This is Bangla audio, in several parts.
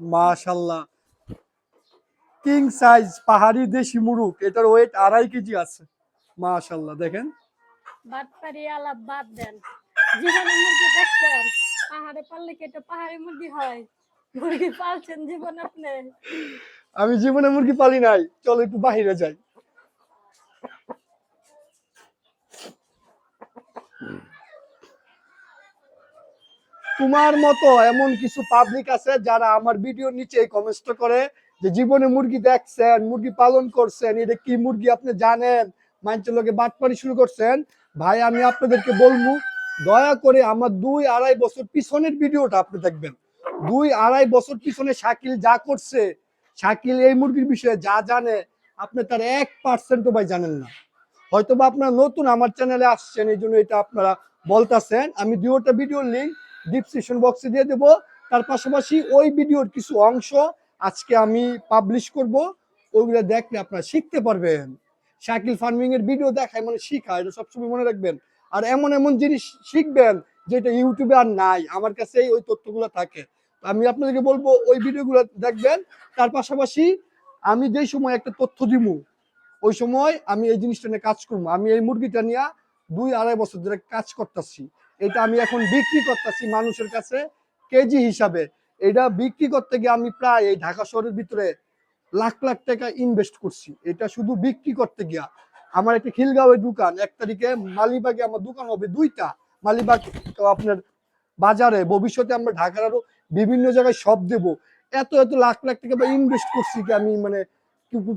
মাশাল্লাহ কিং সাইজ পাহাড়ি দেশি মুরুক এটার ওয়েট আড়াই কেজি আছে। মাশাল্লাহ দেখেন। বাটপারি আলাপ বাদ দেন। জীবনে মুরগি দেখছেন? পাহাড়ে কেটে পাহাড়ি মুরগি হয়? মুরগি পালছেন জীবন আপনি? আমি জীবনে মুরগি পালি নাই। চলো একটু বাহিরে যাই। তোমার মতো এমন কিছু পাবলিক আছে যারা আমার ভিডিওর নিচে কমেন্ট করে যে, জীবনে মুরগি দেখছেন, মুরগি পালন করছেন, এটা কি মুরগি আপনি জানেন? মানুষের লোকে শুরু করছেন। ভাই, আমি আপনাদেরকে বলব, দয়া করে আমার দুই আড়াই বছর পিছনের ভিডিওটা আপনি দেখবেন। দুই আড়াই বছর পিছনে শাকিল যা করছে, শাকিল এই মুরগির বিষয়ে যা জানে, আপনি তার এক পার্সেন্টও ভাই জানেন না। হয়তো বা আপনারা নতুন আমার চ্যানেলে আসছেন, এই জন্য এটা আপনারা বলতেছেন। আমি দুইটা ভিডিওর লিঙ্ক ডিসক্রিপশন বক্সে দিয়ে দেবো। তার পাশাপাশি ওই ভিডিওর কিছু অংশ আজকে আমি পাবলিশ করব। ওইগুলো দেখলে আপনারা শিখতে পারবেন। শাকিল ফার্মিং এর ভিডিও দেখায় মানে শিখা এটা সবসময় মনে রাখবেন। আর এমন এমন জিনিস শিখবেন যেটা ইউটিউবে আর নাই, আমার কাছে ওই তথ্যগুলো থাকে। আমি আপনাদেরকে বলব, ওই ভিডিওগুলো দেখবেন। তার পাশাপাশি আমি যেই সময় একটা তথ্য দিব ওই সময় আমি এই জিনিসটা নিয়ে কাজ করব আমি এই মুরগিটা নিয়ে দুই আড়াই বছর ধরে কাজ করতেছি। এটা আমি এখন বিক্রি করতেছি মানুষের কাছে কেজি হিসাবে। এটা বিক্রি করতে গিয়ে আমি প্রায় এই ঢাকা শহরের ভিতরে লাখ লাখ টাকা ইনভেস্ট করছি। এটা শুধু বিক্রি করতে গিয়া। আমার একটা খিলগাঁওয়ের দোকান, এক তারিখে মালিবাগে আমার দোকান হবে দুইটা। মালিবাগ আপনার বাজারে, ভবিষ্যতে আমরা ঢাকার আরও বিভিন্ন জায়গায় সব দেব। এত এত লাখ লাখ টাকা বা ইনভেস্ট করছি কি আমি মানে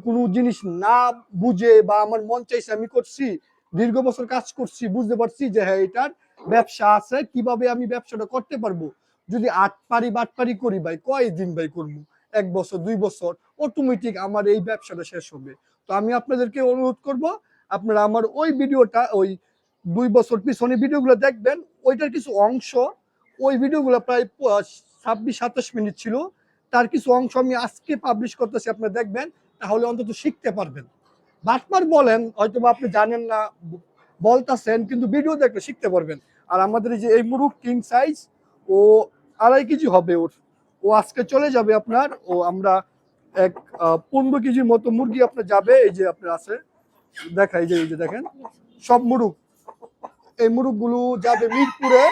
কোনো জিনিস না বুঝে বা আমার মন চাইছে আমি করছি, দীর্ঘ বছর কাজ করছি, বুঝতে পারছি যে হ্যাঁ এটার ব্যবসা আছে, কীভাবে আমি ব্যবসাটা করতে পারব? যদি আট পারি বাট পারি করি ভাই কয় দিন ভাই করব? এক বছর, দুই বছর অটোমেটিক আমার এই ব্যবসাটা শেষ হবে। তো আমি আপনাদেরকে অনুরোধ করব, আপনারা আমার ওই ভিডিওটা, ওই দুই বছর পিছনে ভিডিওগুলো দেখবেন, ওইটার কিছু অংশ, ওই ভিডিওগুলো প্রায় ছাব্বিশ, সাতাশ মিনিট ছিল। তার কিছু অংশ আমি আজকে পাবলিশ করতেছি, আপনারা দেখবেন, তাহলে অন্তত শিখতে পারবেন। বাটপার বলেন হয়তো আপনি জানেন না, বলতাছেন, কিন্তু ভিডিও দেখলে শিখতে পারবেন। আর আমাদের যে এই মুরুখ কিং সাইজ ও আড়াই কেজি হবে ওর। ও আজকে চলে যাবে আপনার, ও আমরা এক পনেরো কেজির মতো মুরগি আপনার যাবে, এই যে আপনার আছে। দেখা এই যে এই যে দেখেন, সব মুরুগ এই মুরুগগুলো যাবে মিরপুরে।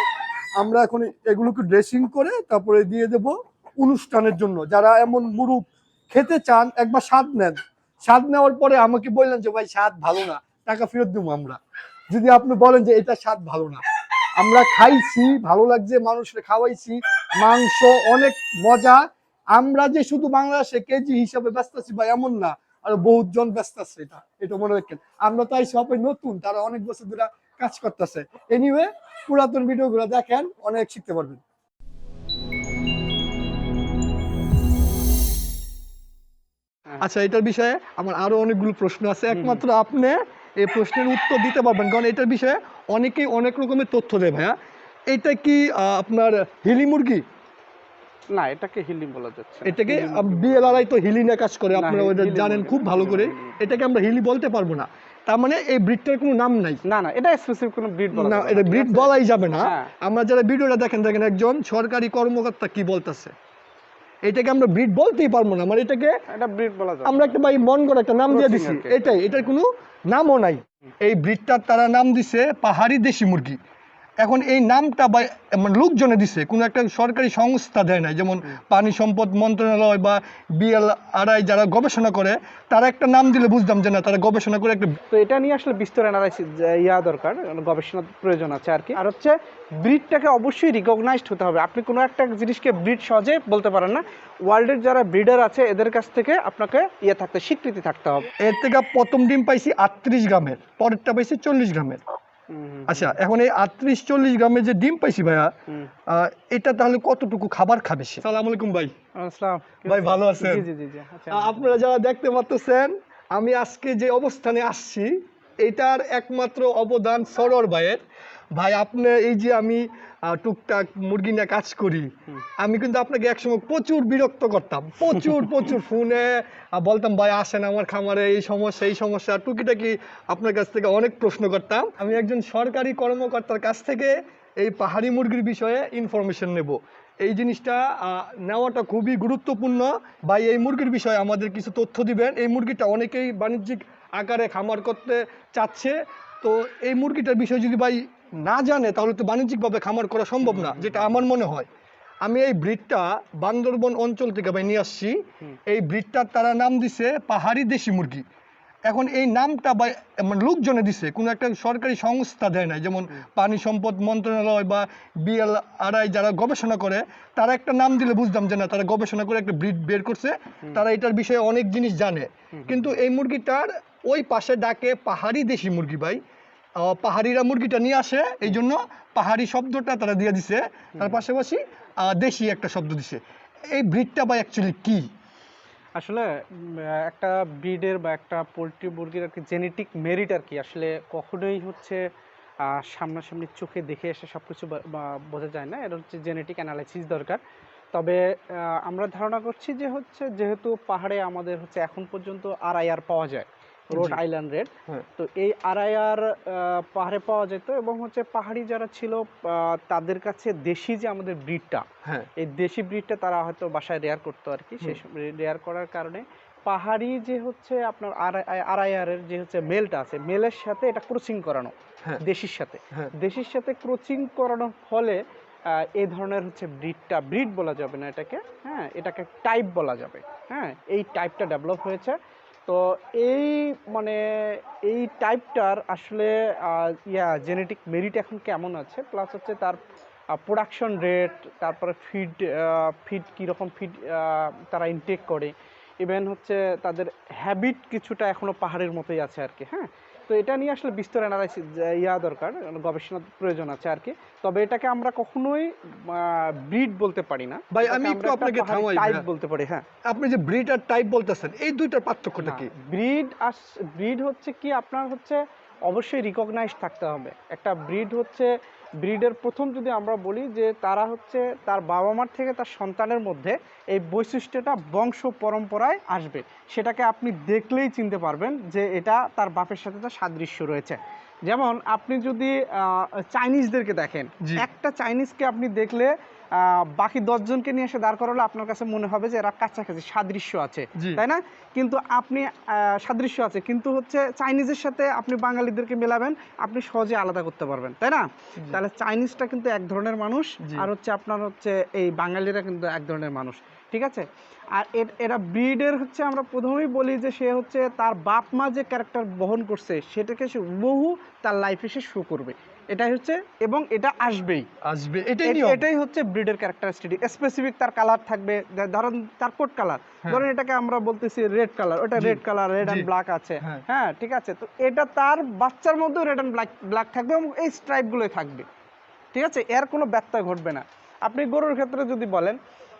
আমরা এখন এগুলোকে ড্রেসিং করে তারপরে দিয়ে দেব অনুষ্ঠানের জন্য। যারা এমন মুরুগ খেতে চান, একবার স্বাদ নেন। স্বাদ নেওয়ার পরে আমাকে বললেন যে, ভাই, স্বাদ ভালো না, টাকা ফেরত দেবো আমরা। যদি আপনি বলেন যে, এটা স্বাদ ভালো না। আমরা খাইছি ভালো লাগছে মানুষকে খাওয়াইছি মাংস অনেক মজা। আমরা যে শুধু বাংলাদেশে কেজি হিসাবে ব্যস্ত আছি বা এমন না। আর বহুত জন ব্যস্ত আছে এটা এটা মনে রাখেন। আমরা তাই সবাই নতুন তারা অনেক বছর ধরে কাজ করতেছে। এনিওয়ে পুরাতন ভিডিওগুলো দেখেন অনেক শিখতে পারবেন। আচ্ছা এটার বিষয়ে আমার আরও অনেকগুলো প্রশ্ন আছে। একমাত্র আপনি এই প্রশ্নের উত্তর দিতে পারবেন কারণ এটার বিষয়ে অনেকেই অনেক রকমের তথ্য দেয় ভাইয়া। এটা কি আপনার হিলি মুরগি? না এটাকে হিলিং বলা যাচ্ছে এটাকে বিএলআরআই তো হিলি নিয়ে কাজ করে আপনারা ওটা জানেন খুব ভালো করে। এটাকে আমরা হিলি বলতে পারব না। তার মানে এই ব্রিডটার কোনো নাম নাই। না না এটা স্পেসিফিক কোনো ব্রিড বলা না এটা ব্রিড বলাই যাবে না। হ্যাঁ। আমরা যারা ভিডিওটা দেখেন দেখেন একজন সরকারি কর্মকর্তা কি বলতেছে? এটাকে আমরা ব্রিড বলতেই পারব না। মানে এটাকে এটা ব্রিড বলা আমরা একটা ভাই মন করে একটা নাম দিয়ে দিছি। এটাই এটার কোনো নামও নাই। এই ব্রিডটার তারা নাম দিছে পাহাড়ি দেশি মুরগি। এখন এই নামটা বা মানে লোকজনে দিছে কোনো একটা সরকারি সংস্থা দেয় নাই যেমন পানি সম্পদ মন্ত্রণালয় বা বিএলআরআই যারা গবেষণা করে তারা একটা নাম দিলে বুঝতাম যে না তারা গবেষণা করে একটা তো এটা নিয়ে আসলে বিস্তর অ্যানালাইসিস ইয়া দরকার গবেষণার প্রয়োজন আছে আর কি। আর হচ্ছে ব্রিডটাকে অবশ্যই রিকগনাইজড হতে হবে। আপনি কোনো একটা জিনিসকে ব্রিড সহজে বলতে পারেন না ওয়ার্ল্ডের যারা ব্রিডার আছে এদের কাছ থেকে আপনাকে ইয়ে থাকতে স্বীকৃতি থাকতে হবে। এর থেকে প্রথম ডিম পাইছি আটত্রিশ গ্রামের পরেরটা পাইছি চল্লিশ গ্রামের। আচ্ছা এখন এই আটত্রিশ চল্লিশ গ্রামে যে ডিম পাইছি ভাইয়া এটা তাহলে কতটুকু খাবার খাবে সে? সালাম আলাইকুম ভাই। ভাই, ভালো আছেন? জি জি জি জি আচ্ছা। আপনারা যারা দেখতে পাচ্ছেন আমি আজকে যে অবস্থানে আসছি এটার একমাত্র অবদান সরর ভাইয়ের। ভাই আপনি এই যে আমি টুকটাক মুরগি নিয়ে কাজ করি। আমি কিন্তু আপনাকে একসময় প্রচুর বিরক্ত করতাম। প্রচুর প্রচুর ফোনে বলতাম ভাই আসেন আমার খামারে এই সমস্যা এই সমস্যা। টুকিটাকি আপনার কাছ থেকে অনেক প্রশ্ন করতাম। আমি একজন সরকারি কর্মকর্তার কাছ থেকে এই পাহাড়ি মুরগির বিষয়ে ইনফরমেশন নেব। এই জিনিসটা নেওয়াটা খুবই গুরুত্বপূর্ণ। ভাই এই মুরগির বিষয়ে আমাদের কিছু তথ্য দিবেন। এই মুরগিটা অনেকেই বাণিজ্যিক আকারে খামার করতে চাচ্ছে। তো এই মুরগিটার বিষয়ে যদি ভাই না জানে তাহলে তো বাণিজ্যিকভাবে খামার করা সম্ভব না যেটা আমার মনে হয়। আমি এই ব্রিডটা বান্দরবন অঞ্চল থেকে ভাই নিয়ে আসছি। এই ব্রিডটার তারা নাম দিছে পাহাড়ি দেশি মুরগি। এখন এই নামটা বা মানে লোকজনে দিছে কোনো একটা সরকারি সংস্থা দেয় না যেমন পানি সম্পদ মন্ত্রণালয় বা বিএলআরআই যারা গবেষণা করে তারা একটা নাম দিলে বুঝতাম যে না তারা গবেষণা করে একটা ব্রিড বের করছে। তারা এটার বিষয়ে অনেক জিনিস জানে। কিন্তু এই মুরগিটার ওই পাশে ডাকে পাহাড়ি দেশি মুরগি ভাই। পাহাড়িরা মুরগিটা নিয়ে আসে এই জন্য পাহাড়ি শব্দটা তারা দিয়ে দিছে। তার পাশাপাশি দেশি একটা শব্দ দিছে। এই ব্রিডটা ভাই অ্যাকচুয়ালি কি? আসলে একটা ব্রিডের বা একটা পোলট্রি মুরগির আর কি জেনেটিক মেরিট আর কি। আসলে কখনোই হচ্ছে সামনাসামনি চোখে দেখে এসে সব কিছু বোঝা যায় না। এটা হচ্ছে জেনেটিক অ্যানালাইসিস দরকার। তবে আমরা ধারণা করছি যে হচ্ছে যেহেতু পাহাড়ে আমাদের হচ্ছে এখন পর্যন্ত আর আই আর পাওয়া যায় রোড। Island red. হ্যাঁ। তো এই আরআইআর পাহাড়ে পাওয়া যেত এবং হচ্ছে পাহাড়ি যারা ছিল তাদের কাছে দেশি যে আমাদের ব্রিডটা হ্যাঁ। এই দেশি ব্রিডটা তারা হয়তো বাসায় রেয়ার করতো আর কি। সেই রেয়ার করার কারণে পাহাড়ি যে হচ্ছে আপনার আড়াইআর যে হচ্ছে মেলটা আছে মেলের সাথে এটা ক্রসিং করানো হ্যাঁ। দেশির সাথে। দেশির সাথে ক্রসিং করানোর ফলে এই ধরনের হচ্ছে ব্রিডটা ব্রিড বলা যাবে না এটাকে হ্যাঁ এটাকে টাইপ বলা যাবে। হ্যাঁ এই টাইপটা ডেভেলপ হয়েছে। তো এই মানে এই টাইপটার আসলে ইয়া জেনেটিক মেরিট এখন কেমন আছে? প্লাস হচ্ছে তার প্রোডাকশন রেট তারপরে ফিড ফিড কীরকম ফিড তারা ইনটেক করে। ইভেন হচ্ছে তাদের হ্যাবিট কিছুটা এখনও পাহাড়ের মতোই আছে আর কি হ্যাঁ? তো এটা নিয়ে আসলে বিস্তর অ্যানালাইসিস ইয়া দরকার গবেষণার প্রয়োজন আছে আর কি। তবে এটাকে আমরা কখনোই ব্রিড বলতে পারি না। ভাই, আমি একটু আপনাকে থামাই, টাইপ। বলতে পারি হ্যাঁ। আপনি যে ব্রিড আর টাইপ বলতেছেন এই দুইটার পার্থক্যটা কি? ব্রিড আর ব্রিড হচ্ছে কি আপনার হচ্ছে অবশ্যই রিকগনাইজ থাকতে হবে। একটা ব্রিড হচ্ছে ব্রিডের প্রথম যদি আমরা বলি যে তারা হচ্ছে তার বাবা মার থেকে তার সন্তানের মধ্যে এই বৈশিষ্ট্যটা বংশ পরম্পরায় আসবে। সেটাকে আপনি দেখলেই চিনতে পারবেন যে এটা তার বাপের সাথে তার সাদৃশ্য রয়েছে। যেমন আপনি যদি চাইনিজদেরকে দেখেন। একটা চাইনিজকে আপনি দেখলে বাকি দশজনকে নিয়ে এসে দাঁড় করালে আপনার কাছে মনে হবে যে এরা কাছাকাছি সাদৃশ্য আছে তাই না? কিন্তু আপনি সাদৃশ্য আছে কিন্তু হচ্ছে চাইনিজের সাথে আপনি বাঙালিদেরকে মেলাবেন আপনি সহজে আলাদা করতে পারবেন তাই না? তাহলে চাইনিজটা কিন্তু এক ধরনের মানুষ আর হচ্ছে আপনার হচ্ছে এই বাঙালিরা কিন্তু এক ধরনের মানুষ ঠিক আছে? আর এরা ব্রিডের হচ্ছে আমরা প্রথমেই বলি যে সে হচ্ছে তার বাপ মা যে ক্যারেক্টার বহন করছে সেটাকে সে বহু তার লাইফে সে শো করবে। এটাই হচ্ছে এবং এটা আসবেই। আসবে এটাই এটাই হচ্ছে ব্রিডের ক্যারেক্টারিস্টিক স্পেসিফিক তার কালার থাকবে ধরেন তার কোট কালার। ধরেন এটাকে আমরা বলতেছি রেড কালার ওটা red colour red. And black আছে। হ্যাঁ। হ্যাঁ ঠিক আছে। তো এটা তার বাচ্চার মধ্যেও রেড অ্যান্ড ব্ল্যাক ব্ল্যাক থাকবে এবং এই স্ট্রাইপগুলোই থাকবে। ঠিক আছে? এর কোনো ব্যত্যয় ঘটবে না। আপনি গরুর ক্ষেত্রে যদি বলেন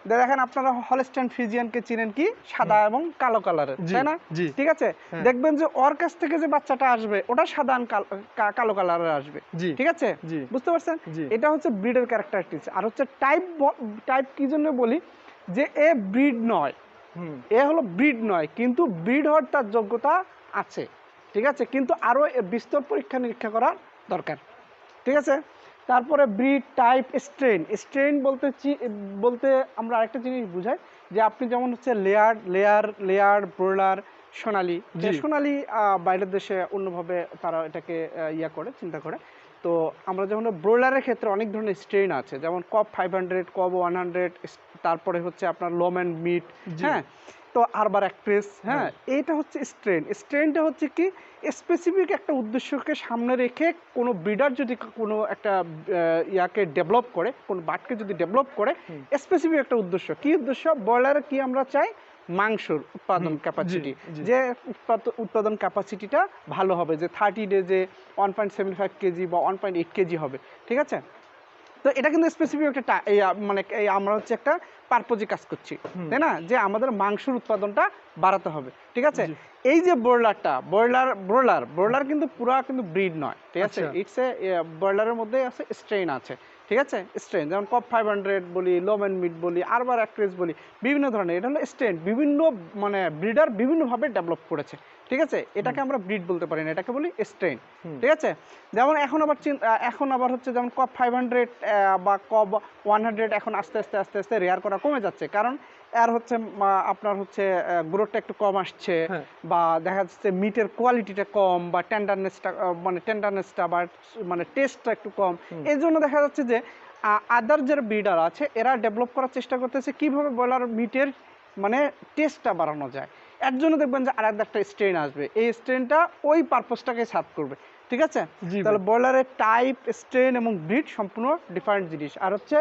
দেখেন আপনারা হলস্টাইন ফ্রিজিয়ানকে চিনেন কি? সাদা এবং কালো কালারের তাই না? ঠিক আছে? হ্যাঁ। দেখবেন যে ওর কাছ থেকে যে বাচ্চাটা আসবে ওটা সাদা কাল- কালারের আসবে। ঠিক আছে? বুঝতে পারছেন? এটা হচ্ছে ব্রিডের ক্যারেক্টারিস্টিক্স আর হচ্ছে টাইপ টাইপ কি জন্য বলি? যে এ ব্রিড নয়। এ হলো ব্রিড নয় কিন্তু ব্রিড হওয়ার তার যোগ্যতা আছে। ঠিক আছে? কিন্তু আরও বিস্তর পরীক্ষা নিরীক্ষা করা দরকার। ঠিক আছে? তারপরে ব্রিড টাইপ স্ট্রেন স্ট্রেন বলতে চি- বলতে আমরা আরেকটা জিনিস বুঝাই যে আপনি যেমন হচ্ছে layer layer layer broiler Sonali জি। সোনালি বাইরের দেশে অন্যভাবে তারা এটাকে ইয়া করে চিন্তা করে। তো আমরা যেমন ব্রয়লারের ক্ষেত্রে অনেক ধরনের স্ট্রেন আছে যেমন Cobb five hundred Cobb one hundred তারপরে হচ্ছে আপনার লোম অ্যান্ড মিট হ্যাঁ? আরবার এক্সপ্রেস হ্যাঁ? এটা হচ্ছে স্ট্রেন স্ট্রেনটা হচ্ছে কি? স্পেসিফিক একটা উদ্দেশ্যকে সামনে রেখে কোনো ব্রিডার যদি কোনো একটা ইয়াকে ডেভেলপ করে কোনো বাটকে যদি ডেভেলপ করে স্পেসিফিক একটা উদ্দেশ্য। কি উদ্দেশ্য? ব্রয়লারে কি আমরা চাই? মাংসর উৎপাদন ক্যাপাসিটি যে উৎপাদ- উৎপাদন ক্যাপাসিটিটা ভালো হবে। যে thirty ডেজে one point seven five KG বা ওয়ান পয়েন্ট এইট কেজি হবে। ঠিক আছে? তো এটা কিন্তু স্পেসিফিক একটা মানে আমরা হচ্ছে একটা পারপোজে কাজ করছি। তাই না? যে আমাদের মাংসের উৎপাদনটা বাড়াতে হবে। ঠিক আছে? এই যে ব্রয়লারটা ব্রয়লার ব্রয়লার ব্রয়লার কিন্তু পুরা কিন্তু ব্রিড নয়। ঠিক আছে? আচ্ছা। ইটস এ ব্রয়লারের মধ্যে আছে স্ট্রেন আছে। ঠিক আছে? স্ট্রেন যেমন কপ ফাইভ হান্ড্রেড বলি লোম অ্যান্ড মিট বলি আরবার অ্যাক্ট্রেস বলি বিভিন্ন ধরনের এটা হলো স্ট্রেন বিভিন্ন মানে ব্রিডার বিভিন্নভাবে ডেভেলপ করেছে ঠিক আছে? এটাকে আমরা ব্রিড বলতে পারি না এটাকে বলি স্ট্রেন ঠিক আছে? যেমন এখন আবার এখন আবার হচ্ছে যেমন কপ ফাইভ হান্ড্রেড বা কপ ওয়ান হান্ড্রেড এখন আস্তে আস্তে আস্তে আস্তে রেয়ার করা কমে যাচ্ছে কারণ এর হচ্ছে আপনার হচ্ছে গ্রোথটা একটু কম আসছে হ্যাঁ। বা দেখা যাচ্ছে মিটের কোয়ালিটিটা কম বা টেন্ডারনেসটা মানে টেন্ডারনেসটা বা মানে টেস্টটা একটু কম। এই জন্য দেখা যাচ্ছে যে আদার যারা ব্রিডার আছে এরা ডেভেলপ করার চেষ্টা করতেছে কীভাবে ব্রয়লার মিটের মানে টেস্টটা বাড়ানো যায়। এর জন্য দেখবেন যে আর একটা স্ট্রেন আসবে। এই স্ট্রেনটা ওই পারপোজটাকে সার্ভ করবে। ঠিক আছে? তাহলে ব্রয়লারের টাইপ স্ট্রেন এবং ব্রিড সম্পূর্ণ ডিফারেন্ট জিনিস। আর হচ্ছে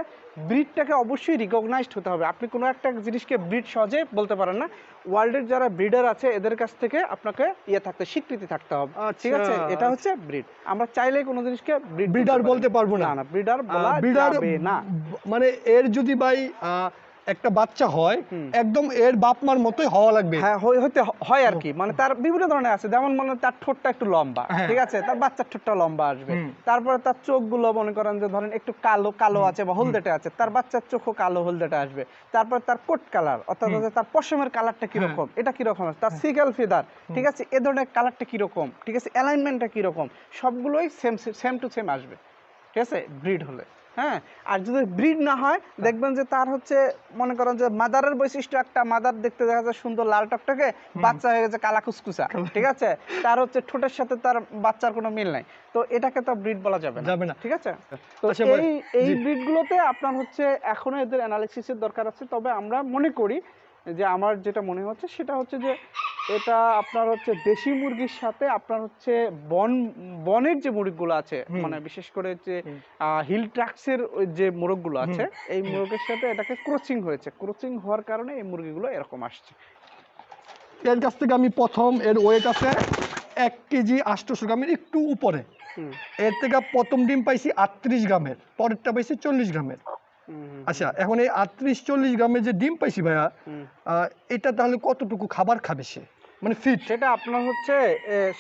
ব্রিডটাকে অবশ্যই রিকগনাইজড হতে হবে। আপনি কোনো একটা জিনিসকে ব্রিড সহজে বলতে পারেন না। ওয়ার্ল্ডের যারা ব্রিডার আছে এদের কাছ থেকে আপনাকে ইয়ে থাকতে স্বীকৃতি থাকতে হবে। ঠিক আছে? আচ্ছা, এটা হচ্ছে ব্রিড আমরা চাইলে কোনো জিনিসকে ব্রিডার বলতে পারব না। না ব্রিডার বলা ব্রিডার না। মানে এর যদি ভাই একটা বাচ্চা হয় একদম এর বাপ মার মতোই হওয়া লাগবে। হ্যাঁ হয়- হইতে হয় আর কি। মানে তার বিভিন্ন ধরনের আছে। যেমন মনে তার ঠোঁটটা একটু লম্বা হ্যাঁ। ঠিক আছে? তার বাচ্চার ঠোঁটটা লম্বা আসবে। তারপরে তার চোখগুলো মনে করেন যে ধরেন একটু কালো কালো আছে বা হলদেটে আছে তার বাচ্চার চোখও কালো হলদেটে আসবে। তারপর তার কোট কালার অর্থাৎ তার পশমের কালারটা কীরকম এটা কীরকম আছে? তার সিগাল ফিদার ঠিক আছে? এ ধরনের কালারটা কীরকম ঠিক আছে? অ্যালাইনমেন্টটা কীরকম সবগুলোই সেম সেম টু সেম আসবে ঠিক আছে? ব্রিড হলে। হ্যাঁ? আর যদি ব্রিড না হয় দেখবেন যে তার হচ্ছে মনে করেন যে মাদারের বৈশিষ্ট্য একটা মাদার দেখতে দেখা যায় সুন্দর লাল টকটকে বাচ্চা হয়ে গেছে কালা কুসকুসা ঠিক আছে? তার হচ্ছে ঠোঁটের সাথে তার বাচ্চার কোনো মিল নাই। তো এটাকে তো ব্রিড বলা যাবে না যাবে না। ঠিক আছে? তো আচ্ছা এই এই। ব্রিডগুলোতে আপনার হচ্ছে এখনও এদের অ্যানালিসিসের দরকার আছে তবে আমরা মনে করি যে আমার যেটা মনে হচ্ছে সেটা হচ্ছে যে এটা আপনার হচ্ছে দেশি মুরগির সাথে আপনার হচ্ছে বন বনের যে মুরগিগুলো আছে মানে বিশেষ করে যে। হিল ট্রাক্সের যে মোরগগুলো আছে এই মোরগের সাথে এটাকে ক্রোচিং হয়েছে। ক্রোচিং হওয়ার কারণে এই মুরগিগুলো এরকম আসছে। এর কাছ থেকে আমি প্রথম এর ওয়েট আছে এক কেজি আটশোশো গ্রামের একটু উপরে। এর থেকে প্রথম ডিম পাইছি আটত্রিশ গ্রামের পরেরটা পাইছি চল্লিশ গ্রামের। আচ্ছা এখন এই আটত্রিশ চল্লিশ গ্রামে যে ডিম পাইছি ভাইয়া আহ, এটা তাহলে কতটুকু খাবার খাবে সে? মানে ফিট সেটা আপনার হচ্ছে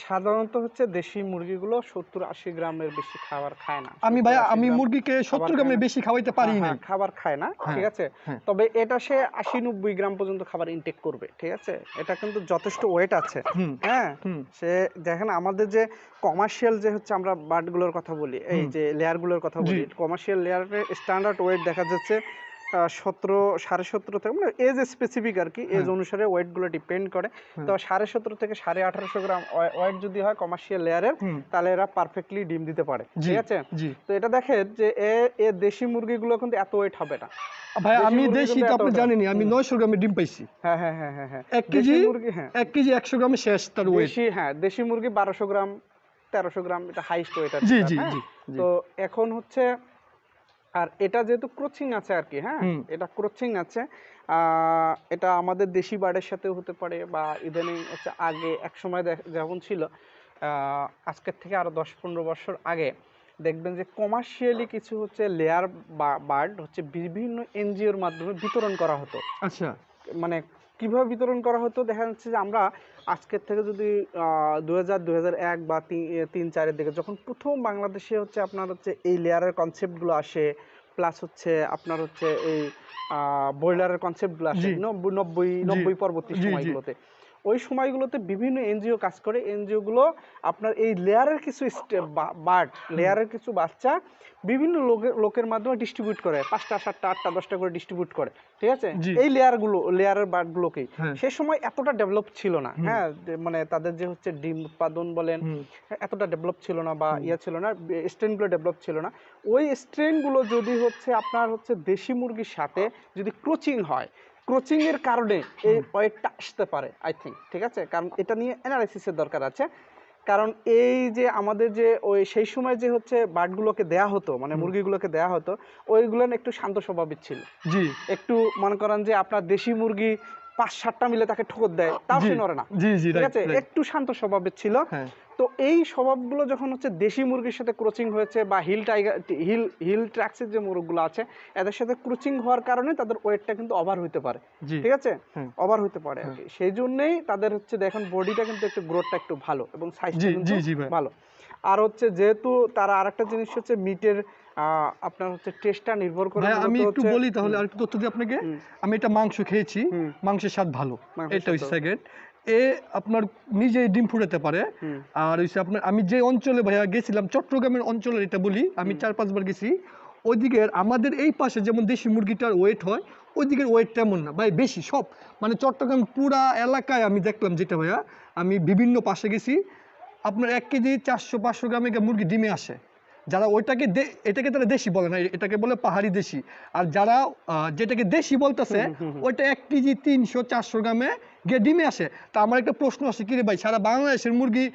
সাধারণত হচ্ছে দেশি মুরগিগুলো সত্তর আশি গ্রামের বেশি খাবার খায় না। আমি 70, ভাইয়া আমি মুরগিকে সত্তর গ্রামের বেশি খাওয়াইতে পারি হ্যাঁ, না হ্যাঁ, খাবার খায় না হ্যাঁ, ঠিক আছে। তবে এটা সে আশি নব্বই গ্রাম পর্যন্ত খাবার ইনটেক করবে ঠিক আছে? এটা কিন্তু যথেষ্ট ওয়েট আছে। হ্যাঁ? সে দেখেন আমাদের যে কমার্শিয়াল যে হচ্ছে আমরা বার্ডগুলোর কথা বলি এই। যে লেয়ারগুলোর কথা। বলি কমার্শিয়াল লেয়ারের স্ট্যান্ডার্ড ওয়েট দেখা যাচ্ছে সতেরো সাড়ে সতেরো থেকে মানে এজ স্পেসিফিক আর কি এজ হ্যাঁ। অনুসারে ওয়েটগুলো ডিপেন্ড করে। তো সাড়ে সতেরো থেকে সাড়ে আঠারোশো গ্রাম ওয়েট যদি হয় কমার্শিয়াল লেয়ারের তাহলে এরা পারফেক্টলি ডিম দিতে পারে। ঠিক আছে? তো এটা দেখেন যে এ এ দেশি মুরগিগুলো কিন্তু এত ওয়েট হবে না। ভাই আমি মুরগি দেশি তো আপনি। জানেনই আমি হুম। নয়শো গ্রামের ডিম পাইছি। হ্যাঁ হ্যাঁ হ্যাঁ হ্যাঁ হ্যাঁ। এক কেজি মুরগি হ্যাঁ। এক কেজি একশো গ্রামে শেষ তার ওয়েট দেশি হ্যাঁ দেশি মুরগি বারোশো গ্রাম তেরোশো গ্রাম এটা হাইস্ট ওয়েট জি জি জি জি। তো এখন হচ্ছে আর এটা যেহেতু ক্রোচিং আছে আর কি হ্যাঁ? এটা ক্রোচিং আছে। এটা আমাদের দেশি বার্ডের সাথেও হতে পারে বা ইদানিং হচ্ছে আগে এক সময় যেমন ছিল আজকের থেকে আরও দশ পনেরো বছর আগে দেখবেন যে কমার্শিয়ালি কিছু হচ্ছে লেয়ার বার্ড হচ্ছে বিভিন্ন এনজিওর মাধ্যমে বিতরণ করা হতো। আচ্ছা। মানে কীভাবে বিতরণ করা হতো? দেখা যাচ্ছে যে আমরা আজকের থেকে যদি দু হাজার দু হাজার এক বা তিন চারের দিকে যখন প্রথম বাংলাদেশে হচ্ছে আপনার হচ্ছে এই লেয়ারের কনসেপ্টগুলো আসে প্লাস হচ্ছে আপনার হচ্ছে এই বয়লারের কনসেপ্টগুলো আসে গুলো নব্বই নব্বই নব্বই পরবর্তী। সময়গুলোতে। ওই সময়গুলোতে বিভিন্ন এনজিও কাজ করে। এনজিওগুলো আপনার এই লেয়ারের কিছু বার্ড লেয়ারের কিছু বাচ্চা বিভিন্ন লোকের লোকের মাধ্যমে ডিস্ট্রিবিউট করে। পাঁচটা সাতটা আটটা দশটা করে ডিস্ট্রিবিউট করে। ঠিক আছে। এই লেয়ারগুলো লেয়ারের বার্ডগুলোকেই হ্যাঁ। সে সময় এতটা ডেভেলপ ছিল না। হ্যাঁ মানে তাদের যে হচ্ছে ডিম উৎপাদন বলেন হুম। এতটা ডেভেলপ ছিল না বা। ইয়ে ছিল না স্ট্রেনগুলো ডেভেলপ ছিল না। ওই স্ট্রেনগুলো যদি হচ্ছে আপনার হচ্ছে দেশি মুরগির সাথে যদি ক্রোচিং হয় ক্রোচিং এর কারণে এই ওয়েটটা আসতে পারে আই থিঙ্ক ঠিক আছে? কারণ এটা নিয়ে অ্যানালাইসিসের দরকার আছে। কারণ এই যে আমাদের যে ওই সেই সময় যে হচ্ছে বার্ডগুলোকে দেয়া হতো মানে। মুরগিগুলোকে দেয়া হতো ওইগুলো একটু শান্ত স্বভাবের ছিল। জি। একটু মনে করেন যে আপনার দেশি মুরগি পাঁচ সাতটা মিলে তাকে ঠোকর দেয় তাও সে নড়ে না। ঠিক আছে? একটু শান্ত স্বভাবের ছিল। হ্যাঁ। তো এই স্বভাবগুলো যখন হচ্ছে দেশি মুরগির সাথে ক্রোচিং হয়েছে বা হিল টাইগার হিল হিল ট্র্যাক্সের যে মুরগগুলো আছে এদের সাথে ক্রোচিং হওয়ার কারণে তাদের ওয়েটটা কিন্তু ওভার হইতে পারে। ঠিক আছে। ওভার হইতে পারে হ্যাঁ। সেই জন্যই তাদের হচ্ছে দেখেন বডিটা কিন্তু একটু গ্রোথটা একটু ভালো এবং সাইজটা কিন্তু ভালো। আর হচ্ছে যেহেতু তারা আরেকটা জিনিস হচ্ছে মিটের আপনার হচ্ছে টেস্টটা নির্ভর করে আমি একটু বলি তাহলে আর একটু তথ্য দিই আপনাকে। আমি এটা মাংস খেয়েছি। মাংসের স্বাদ ভালো। এটা হচ্ছে সেকেন্ড এ আপনার নিজেই ডিম ফুটাতে পারে। আর হচ্ছে আপনার আমি যে অঞ্চলে ভাইয়া গেছিলাম চট্টগ্রামের অঞ্চলের এটা বলি আমি। চার পাঁচবার গেছি। ওইদিকের আমাদের এই পাশে যেমন দেশি মুরগিটার ওয়েট হয় ওইদিকের ওয়েট তেমন না। ভাই বেশি সব। মানে চট্টগ্রাম পুরা এলাকায় আমি দেখলাম যেটা ভাইয়া আমি বিভিন্ন পাশে গেছি। আপনার এক কেজি চারশো পাঁচশো গ্রামে মুরগি ডিমে আসে। যারা ওইটাকে এটাকে তারা দেশি বলে না এটাকে বলে পাহাড়ি দেশি। আর যারা যেটাকে দেশি বলতেছে। ওইটা এক কেজি তিনশো চারশো গ্রামে গিয়ে ডিমে আসে। তা আমার একটা প্রশ্ন আসে কিরে ভাই সারা বাংলাদেশের মুরগি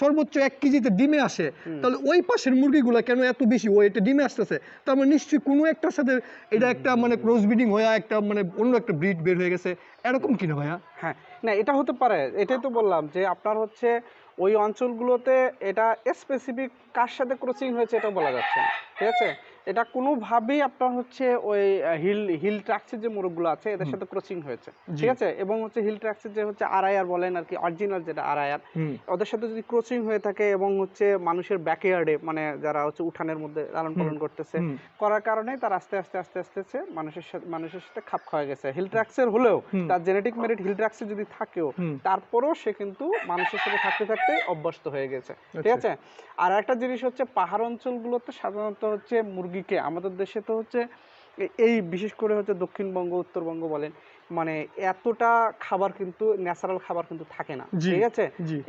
সর্বোচ্চ এক কেজিতে ডিমে আসে? তাহলে ওই পাশের মুরগিগুলো কেন এত বেশি? ওয়েটে ডিমে আসতেছে। তার মানে নিশ্চয়ই কোনো একটার সাথে এটা একটা মানে ক্রস ব্রিডিং হয়ে একটা মানে অন্য একটা ব্রিড বের হয়ে গেছে। এরকম কিনা ভাইয়া? হ্যাঁ না এটা হতে পারে। এটাই তো বললাম যে আপনার হচ্ছে ওই অঞ্চলগুলোতে এটা স্পেসিফিক কার সাথে ক্রসিং হয়েছে এটা বলা যাচ্ছে না ঠিক আছে? এটা কোনোভাবেই আপনার হচ্ছে ওই হিল হিল ট্রাক্সের যে মোরগগুলো আছে এদের সাথে ক্রসিং হয়েছে। ঠিক আছে? এবং হচ্ছে হিল ট্রাক্সের যে হচ্ছে আড়াইয়ার বলেন আর কি অরিজিনাল যেটা আড়াইয়ার হুম। ওদের সাথে যদি ক্রসিং হয়ে থাকে এবং হচ্ছে মানুষের ব্যাকয়ার্ডে মানে যারা হচ্ছে উঠানের মধ্যে লালন পালন করতেছে করার কারণে তার আস্তে আস্তে আস্তে আস্তে আস্তে মানুষের সাথে মানুষের সাথে খাপ খাওয়া গেছে। হিল ট্রাক্সের হলেও তার জেনেটিক মেরিট হিল ট্রাক্সে যদি থাকেও তারপরেও সে কিন্তু মানুষের সাথে থাকতে থাকতে অভ্যস্ত হয়ে গেছে। ঠিক আচ্ছা। আছে? আর একটা জিনিস হচ্ছে পাহাড় অঞ্চলগুলোতে সাধারণত হচ্ছে মুরগিকে আমাদের দেশে তো হচ্ছে এই বিশেষ করে হচ্ছে দক্ষিণবঙ্গ উত্তরবঙ্গ বলেন মানে এতটা খাবার কিন্তু ন্যাচারাল খাবার কিন্তু থাকে না ঠিক আছে?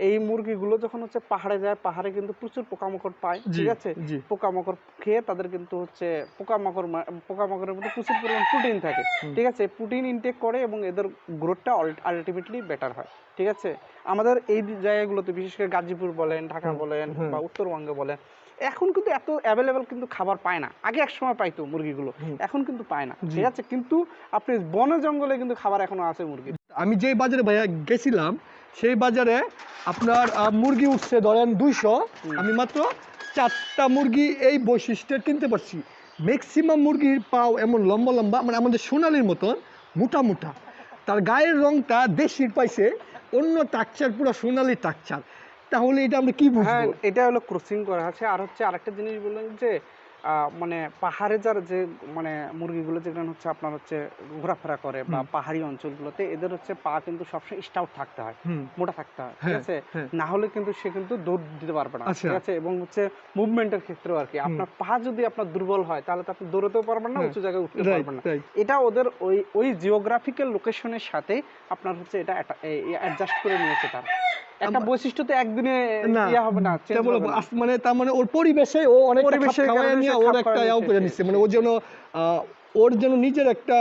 এই মুরগিগুলো যখন হচ্ছে পাহাড়ে যায় পাহাড়ে কিন্তু প্রচুর পোকামাকড় পায় ঠিক আছে? পোকামাকড় খেয়ে তাদের কিন্তু হচ্ছে পোকামাকড় পোকামাকড়ের মধ্যে প্রচুর পরিমাণ প্রোটিন থাকে ঠিক আছে? প্রোটিন ইনটেক করে এবং এদের গ্রোথটা আলটিমেটলি বেটার হয় ঠিক আছে? আমাদের এই জায়গাগুলোতে বিশেষ করে গাজীপুর বলেন ঢাকা বলেন বা উত্তরবঙ্গে বলেন এখন কিন্তু এত অ্যাভেলেবেল কিন্তু খাবার পায় না। আগে এক সময় পাইতো মুরগিগুলো এখন কিন্তু পায় না। ঠিক আছে? কিন্তু আপনি বনে জঙ্গলে কিন্তু খাবার এখনও আছে মুরগি আমি যেই বাজারে ভাইয়া গেছিলাম সেই বাজারে আপনার মুরগি উঠছে ধরেন দুইশো আমি মাত্র চারটা মুরগি এই বৈশিষ্ট্যের কিনতে পারছি। ম্যাক্সিমাম মুরগির পাও এমন লম্বা লম্বা মানে আমাদের সোনালির মতন মোটা মোটা। তার গায়ের রংটা দেশির পাইছে অন্য টাকচার পুরো সোনালি টাকচার তাহলে এটা আমরা কি বুঝব? হ্যাঁ এটা হলো ক্রসিং করা আছে। আর হচ্ছে আরেকটা জিনিস বললেন যে মানে পাহাড়ে যার যে মানে মুরগিগুলো যেগুলো হচ্ছে আপনার হচ্ছে ঘোরাফেরা করে বা পাহাড়ি অঞ্চলগুলোতে এদের হচ্ছে পা কিন্তু সবসময় স্টাউট থাকতে হয় মোটা থাকতে হয় ঠিক হ্যাঁ, আছে? হ্যাঁ। না হলে কিন্তু সে কিন্তু দৌড় দিতে পারবে না আচ্ছা। ঠিক আছে? এবং হচ্ছে মুভমেন্টের ক্ষেত্রেও আর কি আপনার পা যদি আপনার দুর্বল হয় তাহলে তো আপনি দৌড়তেও পারবেন না হ্যাঁ, উঁচু জায়গায় উঠতে পারবেন না। এটা ওদের ওই ওই জিওগ্রাফিক্যাল লোকেশনের সাথে আপনার হচ্ছে এটা অ্যাডজাস্ট করে নিয়েছে তার। একটা বৈশিষ্ট্য তো একদিনে ইয়া হবে না change তা বলে হবে না। আস- মানে তার মানে ওর পরিবেশে ও অনেক পরিবেশে খাওয়ায় নিয়ে ওর একটা ইয়াও করে নিচ্ছে, মানে ও যেন আহ, ওর যেন নিজের একটা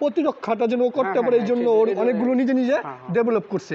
প্রতিরক্ষাটা যেন ও করতে হ্যাঁ, পারে এই হ্যাঁ, জন্য ওর অনেকগুলো নিজে নিজে হ্যাঁ, হ্যাঁ। ডেভেলপ করছে